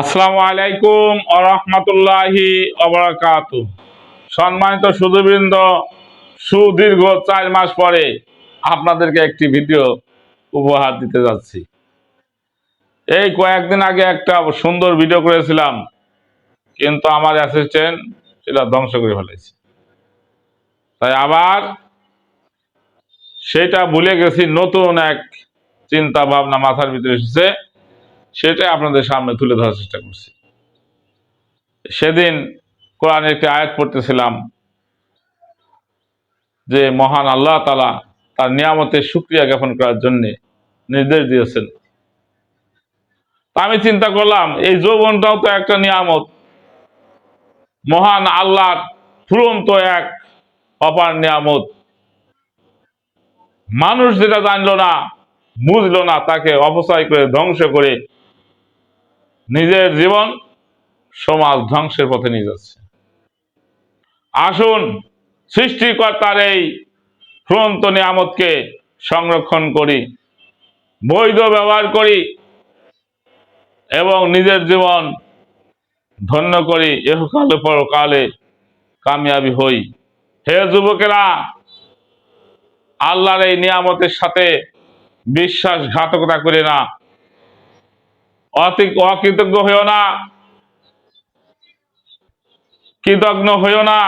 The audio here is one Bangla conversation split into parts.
আসসালামু আলাইকুম আরহামতুল্লাহি অবরাকাত সম্মানিত সুধীবৃন্দ, সুদীর্ঘ চার মাস পরে আপনাদেরকে একটি ভিডিও উপহার দিতে যাচ্ছি। এই কয়েকদিন আগে একটা সুন্দর ভিডিও করেছিলাম, কিন্তু আমার অ্যাসিস্ট্যান্ট সেটা ধ্বংস করে ফেলেছে। তাই আবার সেটা ভুলে গেছি, নতুন এক চিন্তা ভাবনা মাথার ভিতরে এসেছে। সেটাই আপনাদের সামনে তুলে ধরার চেষ্টা করছি। সেদিন কোরআনের একটি আয়াত পড়তেছিলাম যে, মহান আল্লাহ তালা তার নিয়ামতের সুক্রিয়া জ্ঞাপন করার জন্য নির্দেশ দিয়েছেন। তা আমি চিন্তা করলাম, এই যৌবনটাও তো একটা নিয়ামত। মহান আল্লাহর ফুরন্ত এক অপার নিয়ামত। মানুষ যেটা জানলো না, বুঝলো না, তাকে অপচয় করে, ধ্বংস করে নিজের জীবন সমাজ ধ্বংসের পথে নিয়ে যাচ্ছে। আসুন সৃষ্টিকর্তার এই ফুরন্ত নিয়ামতকে সংরক্ষণ করি, বৈধ ব্যবহার করি এবং নিজের জীবন ধন্য করি। এহকালে পরকালে কামিয়াবি হই। হে যুবকেরা, আল্লাহর এই নিয়ামতের সাথে বিশ্বাসঘাতকতা করে না। অকৃতজ্ঞ হইও না। কৃতজ্ঞ হইও না।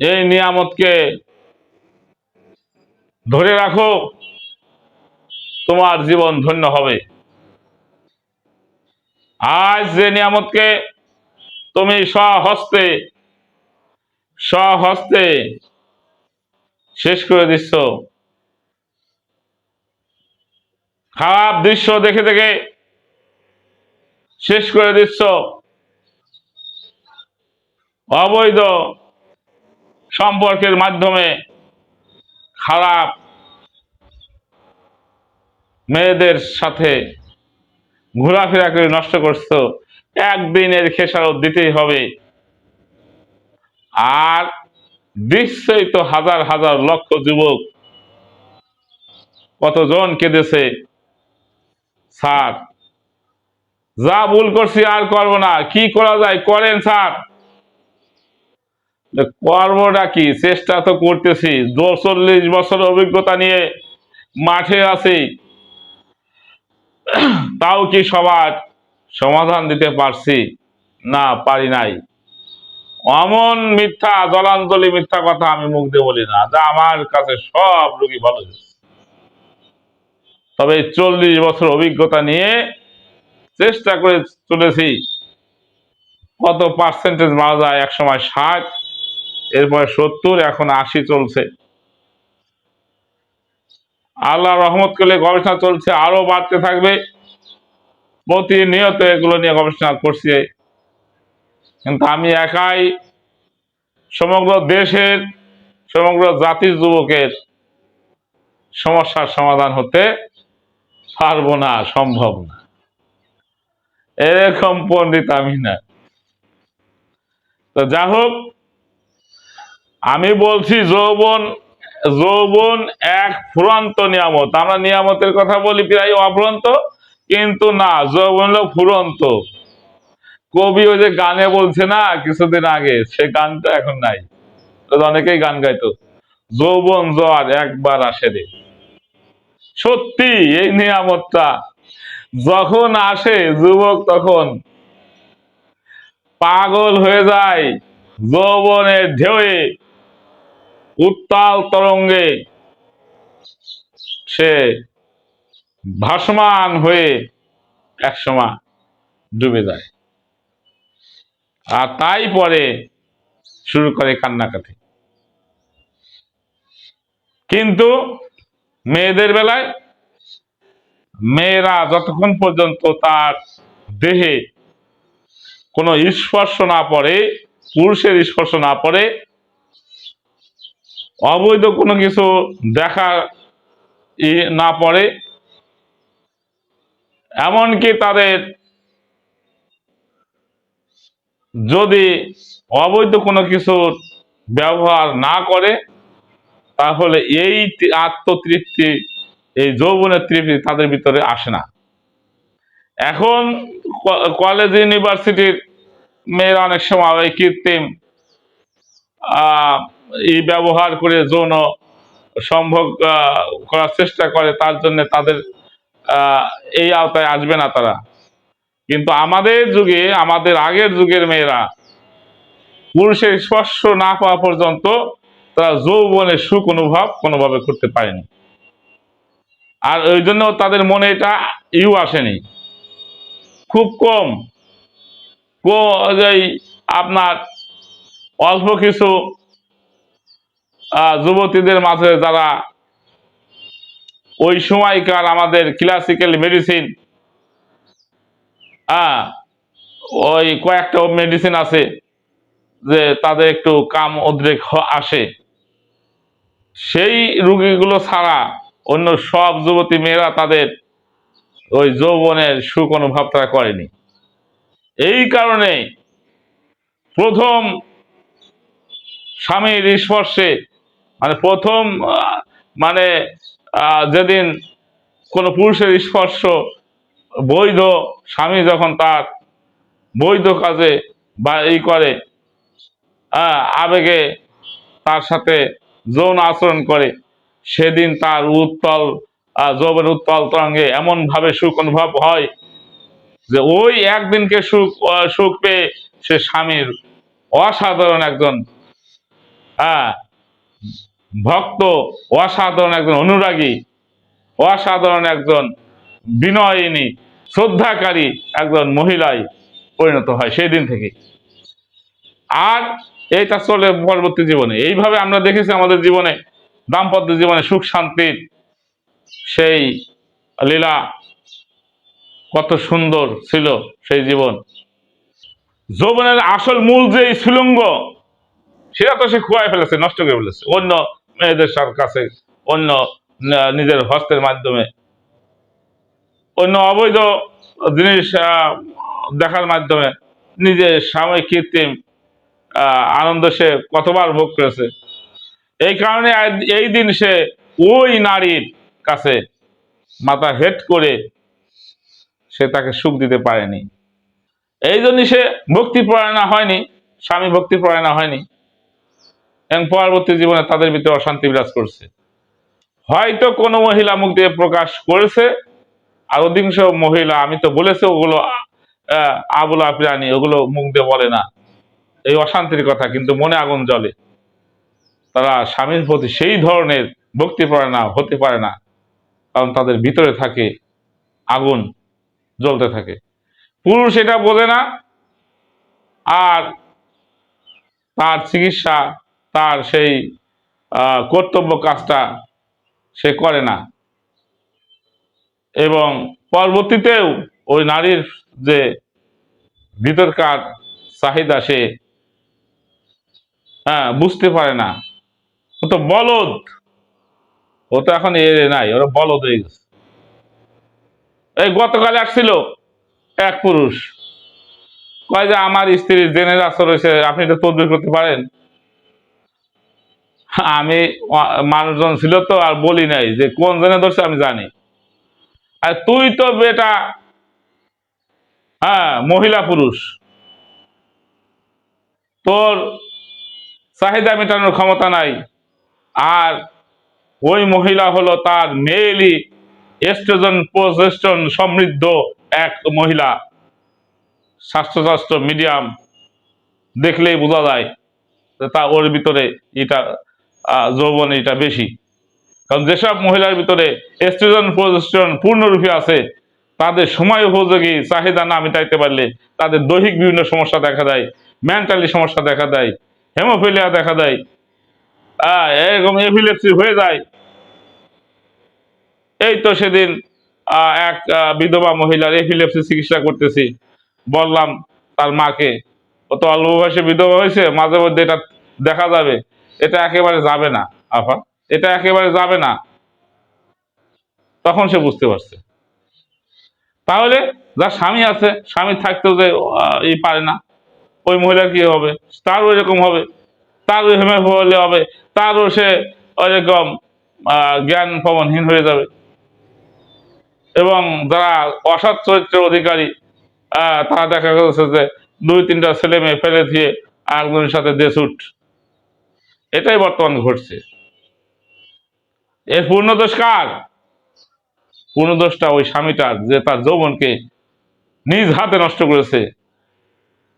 এই নিয়ামতকে ধরে রাখো, তোমার জীবন ধন্য হবে। আজ যে নিয়ামতকে তুমি স্বহস্তে স্বহস্তে শেষ করে দিচ্ছ খারাপ দৃশ্য দেখে দেখে শেষ করে দিচ্ছ। অবৈধ সম্পর্কের মাধ্যমে খারাপ মেয়েদের সাথে ঘোরাফেরা করে নষ্ট করছ। একদিনের খেসারত দিতেই হবে। আর নিশ্চয়ই তো হাজার হাজার লক্ষ যুবক কতজন কেঁদেছে? স্যার। যা ভুল করছি আর করব না। কি করা যায়? করেন, স্যার। করবোটা কি? চেষ্টা তো করতেছি। চল্লিশ বছর অভিজ্ঞতা নিয়ে মাঠে আছি। তাও কি সবার সমাধান দিতে পারছি? না, পারি নাই। অমন মিথ্যা, জলাঞ্জলি মিথ্যা কথা আমি মুখ দিয়ে বলি না। যা আমার কাছে সব রোগী ভালো হয়েছে। তবে চল্লিশ বছর অভিজ্ঞতা নিয়ে চেষ্টা করে চলেছি। কত পার্সেন্টেজ মারা যায়? এক সময় ষাট, এরপরে সত্তর, এখন আশি চলছে। আল্লাহ রহমত করলে গবেষণা চলছে আরও বাড়তে থাকবে। প্রতিনিয়ত এগুলো নিয়ে গবেষণা করছি। কিন্তু আমি একাই সমগ্র দেশের, সমগ্র জাতির যুবকের সমস্যার সমাধান হতে পারব না, সম্ভব না। এরকম পণ্ডিত আমি না। তো যা হোক, আমি বলছি যৌবন যৌবন এক ফুরন্ত নিয়ামত। আমরা নিয়ামতের কথা বলি প্রায় অফুরন্ত, কিন্তু না, যৌবন হলো ফুরন্ত। কবি ওই যে গানে বলছে না, কিছুদিন আগে, সে গানটা এখন নাই। তো অনেকেই গান গাইতো। যৌবন জ্বর একবার আসে রে। সত্যি, এই নিয়ামতটা। যখন আসে যুবক তখন পাগল হয়ে যায় যৌবনের ঢেউয়ে, উত্তাল তরঙ্গে। সে ভাসমান হয়ে একসময় ডুবে যায়। আর তাই পরে শুরু করে কান্নাকাটি। কিন্তু মেয়েদের বেলায় মেয়েরা যতক্ষণ পর্যন্ত তার দেহে কোনো স্পর্শ না পড়ে, পুরুষের স্পর্শ না পড়ে, অবৈধ কোনো কিছু দেখা না পড়ে, এমনকি তাদের যদি অবৈধ কোনো কিছুর ব্যবহার না করে তাহলে এই আত্মতৃপ্তি এই যৌবনের তৃপ্তি তাদের ভিতরে আসে না। এখন কলেজ ইউনিভার্সিটির মেয়েরা অনেক সময় ওই কৃত্রিম আহ, ই ব্যবহার করে যৌন সম্ভব করার চেষ্টা করে তার জন্য তাদের এই আওতায় আসবে না তারা। কিন্তু আমাদের যুগে আমাদের আগের যুগের মেয়েরা পুরুষের স্পর্শ না পাওয়া পর্যন্ত তারা যৌবনের সুখ অনুভব কোনোভাবে করতে পারেনি। আর ওই জন্য তাদের মনে এটা ইউ আসেনি। খুব কম। আপনার অল্প কিছু যুবতীদের মাঝে যারা ওই সময়কার আমাদের ক্লাসিক্যাল মেডিসিন হ্যাঁ ওই কয়েকটা মেডিসিন আছে যে তাদের একটু কাম উদ্রেক আসে। সেই রুগীগুলো ছাড়া অন্য সব যুবতী মেয়েরা তাদের ওই যৌবনের সুখ অনুভব তারা করেনি। এই কারণে প্রথম স্বামীর স্পর্শে মানে প্রথম মানে যেদিন কোনো পুরুষের স্পর্শ বৈধ, স্বামী যখন তার বৈধ কাজে বা এই করে আবেগে তার সাথে যৌন আচরণ করে সেদিন তার উত্তল আহ, যৌবনের উত্তল তরঙ্গে এমন ভাবে সুখ অনুভব হয় যে ওই একদিনকে সুখ সুখ পেয়ে সে স্বামীর অসাধারণ একজন হ্যাঁ ভক্ত অসাধারণ একজন অনুরাগী অসাধারণ একজন বিনয়িনী শ্রদ্ধাকারী একজন মহিলায় পরিণত হয় সেই দিন থেকে আর এইটা চলে পরবর্তী জীবনে। এইভাবে আমরা দেখেছি আমাদের জীবনে দাম্পত্য জীবনে সুখ শান্তির সেই লীলা কত সুন্দর ছিল সেই জীবন। যৌবনের আসল মূল যে সুলঙ্গ, সেটা তো সে খুয়াই ফেলেছে, নষ্ট করে ফেলেছে। অন্য মেয়েদের কাছে, অন্য নিজের হস্তের মাধ্যমে। অন্য অবৈধ জিনিস দেখার মাধ্যমে নিজের সাময়িক কৃত্রিম আনন্দ সে কতবার ভোগ করেছে। এই কারণে এই দিন সে ওই নারীর কাছে মাথা হেট করে সে তাকে সুখ দিতে পারেনি। এই জন্য সে ভক্তি পরায়ণা হয়নি, স্বামী ভক্তি পরায়ণা হয়নি, এবং পরবর্তী জীবনে তাদের ভিতরে অশান্তি বিরাজ করছে। হয়তো কোনো মহিলা মুখ দিয়ে প্রকাশ করেছে, আর অধিকাংশ মহিলা, আমি তো বলেছি, ওগুলো আবুলা প্রাণী ওগুলো মুখ দিয়ে বলে না। এই অশান্তির কথা, কিন্তু মনে আগুন জ্বলে। তারা স্বামীর প্রতি সেই ধরনের ভক্তি পড়ে না, হতে পারে না। কারণ তাদের ভিতরে থাকে আগুন, জ্বলতে থাকে। পুরুষ এটা বোঝে না, আর তার চিকিৎসা, তার সেই কর্তব্য কাজটা সে করে না। এবং পরবর্তীতেও ওই নারীর যে ভিতরকার চাহিদা, সে হ্যাঁ বুঝতে পারে না। ও তো বলদ। ও তো এখন এ নাই, ওরা বলদ হয়ে গেছে। এই গতকাল আসছিল এক পুরুষ। কয় যে, আমার স্ত্রীর জেনের আসর রয়েছে আপনি এটা তদবির করতে পারেন? আমি মানুষজন ছিল তো, আর বলি নাই যে, কোন জেনে ধরছে আমি জানি। আর তুই তো বেটা হ্যাঁ মহিলা পুরুষ। তোর চাহিদা মেটানোর ক্ষমতা নাই। আর ওই মহিলা হলো তার মেয়েলি এস্ট্রোজন প্রোজেস্টন সমৃদ্ধ এক মহিলা। স্বাস্থ্যশাস্ত্র মিডিয়াম দেখলেই বোঝা যায় তা ওর ভিতরে এটা যৌবন এটা বেশি। কারণ যেসব মহিলার ভিতরে এস্ট্রোজন প্রোজেস্টন পূর্ণরূপে আছে, তাদের সময় উপযোগী চাহিদা না মেটাইতে পারলে তাদের দৈহিক বিভিন্ন সমস্যা দেখা দেয় মেন্টালি সমস্যা দেখা দেয় হেমোফিলিয়া দেখা দেয়। এরকম এপিলেপসি হয়ে যায়। এই তো সেদিন এক বিধবা মহিলার এপিলেপসি চিকিৎসা করতেছি। বললাম তার মাকে, ও তো অল্প বয়সে বিধবা হয়েছে, মাঝে মধ্যে এটা দেখা যাবে। এটা একেবারে যাবে না আপা এটা একেবারে যাবে না। তখন সে বুঝতে পারছে। তাহলে, যার স্বামী আছে, স্বামী থাকতেও যে ই পারে না। ওই মহিলার কি হবে? তারও এরকম হবে। তারও হেমে হলে হবে। তারও সে ওইরকম জ্ঞান পবনহীন হয়ে যাবে। এবং যারা অসৎ চরিত্রের অধিকারী তারা দেখা গেছে যে দুই, তিনটা ছেলে মেয়ে ফেলে দিয়ে একজনের সাথে দেশুট এটাই বর্তমান ঘটছে। এর পূর্ণদোষ কার? পূর্ণদোষটা ওই স্বামীটার, যে তার যৌবনকে নিজ হাতে নষ্ট করেছে।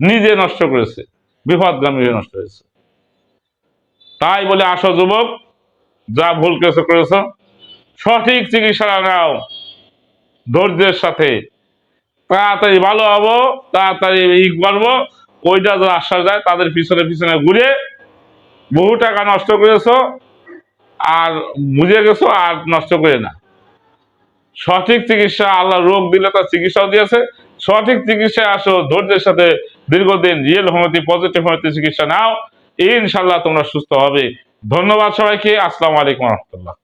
নিজে নষ্ট করেছে, বিপদগামী হয়ে নষ্ট হয়েছে। তাই বলে আসো যুবক, যা ভুল কেসে করেছ। সঠিক চিকিৎসা নাও। ধৈর্যের সাথে। তাড়াতাড়ি ভালো হব, তাড়াতাড়ি ই করব। ওইটা যারা আশ্বাস দেয়, তাদের পিছনে পিছনে ঘুরে বহু টাকা নষ্ট করেছ আর বুঝে গেছো আর নষ্ট করে না। সঠিক চিকিৎসা, আল্লাহ রোগ দিলে তার চিকিৎসাও দিয়েছে। সঠিক চিকিৎসায় আসো, ধৈর্যের সাথে দীর্ঘদিন রিয়েল হোমিওপ্যাথি পজিটিভ হোমিওপ্যাথি চিকিৎসা নাও। ইনশাল্লাহ তোমরা সুস্থ হবে। ধন্যবাদ সবাইকে। আসসালামু আলাইকুম রহমতুল্লাহ।